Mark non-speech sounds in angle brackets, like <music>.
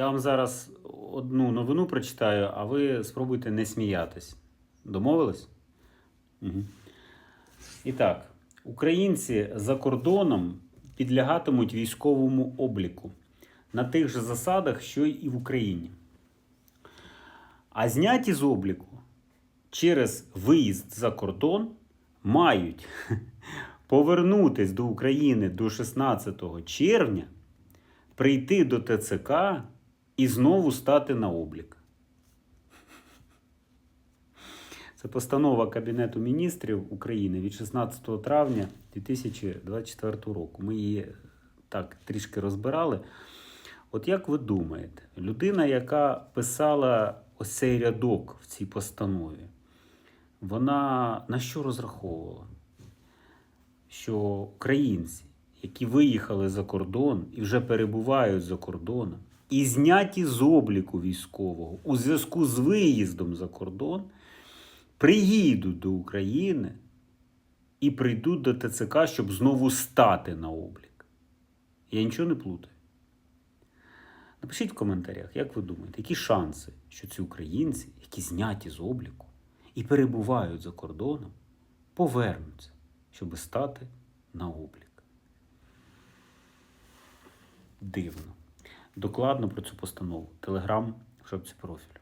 Я вам зараз одну новину прочитаю, а ви спробуйте не сміятись. Домовились? Угу. І так, українці за кордоном підлягатимуть військовому обліку на тих же засадах, що й в Україні. А зняті з обліку через виїзд за кордон мають <laughs> повернутись до України до 16 червня, прийти до ТЦК і знову стати на облік. Це постанова Кабінету міністрів України від 16 травня 2024 року. Ми її так трішки розбирали. От як ви думаєте, людина, яка писала ось цей рядок в цій постанові, вона на що розраховувала? Що українці, які виїхали за кордон і вже перебувають за кордоном, і зняті з обліку військового у зв'язку з виїздом за кордон, приїдуть до України і прийдуть до ТЦК, щоб знову стати на облік. Я нічого не плутаю. Напишіть в коментарях, як ви думаєте, які шанси, що ці українці, які зняті з обліку і перебувають за кордоном, повернуться, щоб стати на облік. Дивно. Докладно про цю постанову. Телеграм в шапці профілю.